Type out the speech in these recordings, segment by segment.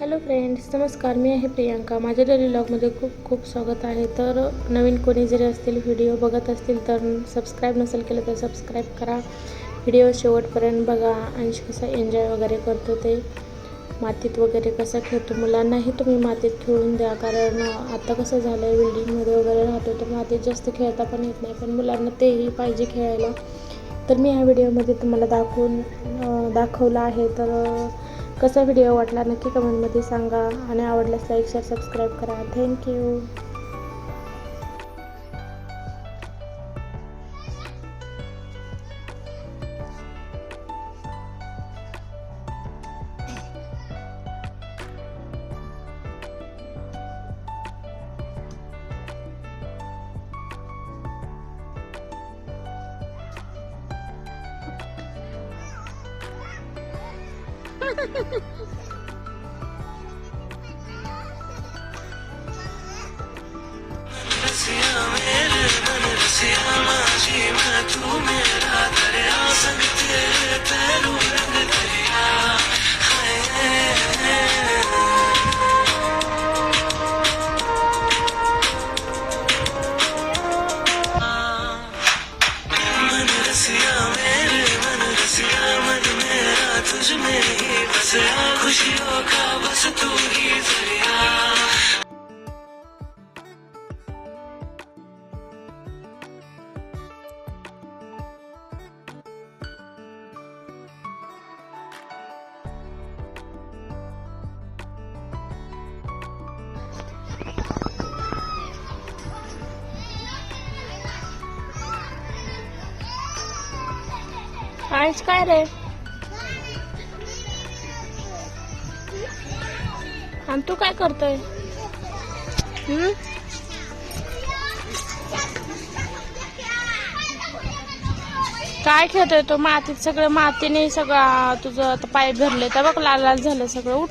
Hello friends नमस्कार मी आहे प्रियांका. माझ्या डेली ब्लॉगमध्ये खूप खूप स्वागत आहे. तर नवीन कोणी जरी असतील व्हिडिओ बघत असतील तर सबस्क्राईब नसेल केलं तर सबस्क्राईब करा. व्हिडिओ शेवटपर्यंत बघा आणि कसं एन्जॉय वगैरे करतो ते. मातीत वगैरे कसं खेळतो मुलांनाही तुम्ही मातीत खेळून द्या. कारण आता कसं झालं आहे बिल्डिंगमध्ये वगैरे राहतो तर मातीत जास्त खेळता पण येत नाही. पण मुलांना तेही पाहिजे खेळायला. तर मी ह्या व्हिडिओमध्ये तुम्हाला दाखवून दाखवलं आहे. तर कसा व्हिडिओ वाटला नक्की कमेंटमध्ये सांगा. आणि आवडल्यास लाईक शेअर सबस्क्राईब करा. Thank you See, I'm in it, I'm in see, I'm in it, see, आज काय रे आणि तू काय करतोय? हम्म? काय खेळतोय तो? मातीत सगळं मातीने सगळं तुझं आता पाय भरले तर बघ लाल लाल झालं सगळं. उठ.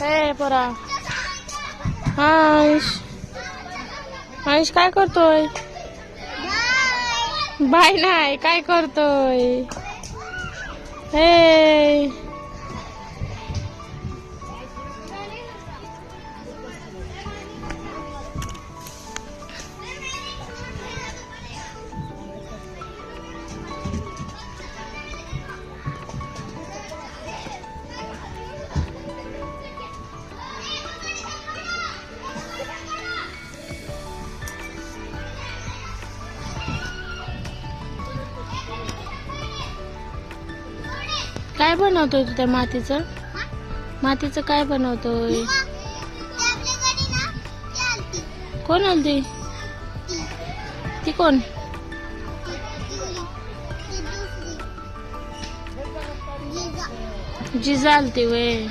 हे परा. अंश अंश काय करतोय? बाय नाही. काय करतोय? हे काय बनवतोय तू त्या मातीचं? मातीचं काय बनवतोय? कोण आलती? ती कोण? जिजा आलती वय.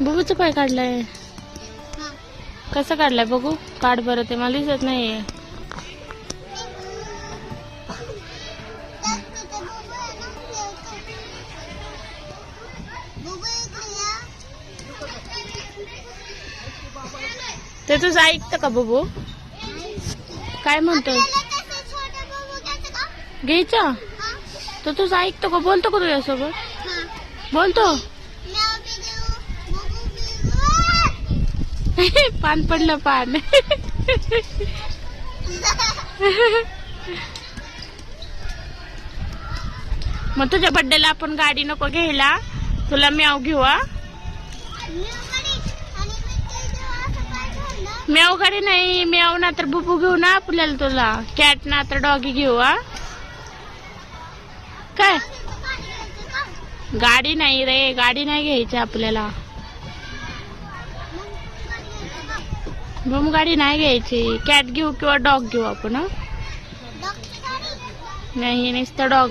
बुबूचं पाय काढलाय? कसं काढलाय बघू? काढ बरं ते, मला दिसत नाहीये. ते तुझं ऐकतं का बुबू? काय म्हणतोय? घ्यायचं? तर तुझं ऐकतो का? बोलतो का तुझ्यासोबत? बोलतो. पान पडलं पान. मग तुझ्या बड्डेला आपण गाडी नको घ्यायला. तुला म्याव घेऊ म्याव गाडी नाही म्याव ना तर बुबू घेऊ ना आपल्याला तुला. कॅट ना तर डॉगी घेऊ काय? गाडी नाही रे गाडी नाही घ्यायची आपल्याला. बम गाडी नाही घ्यायची. कॅट घेऊ किंवा डॉग घेऊ आपण हं? नाही नुसतं डॉग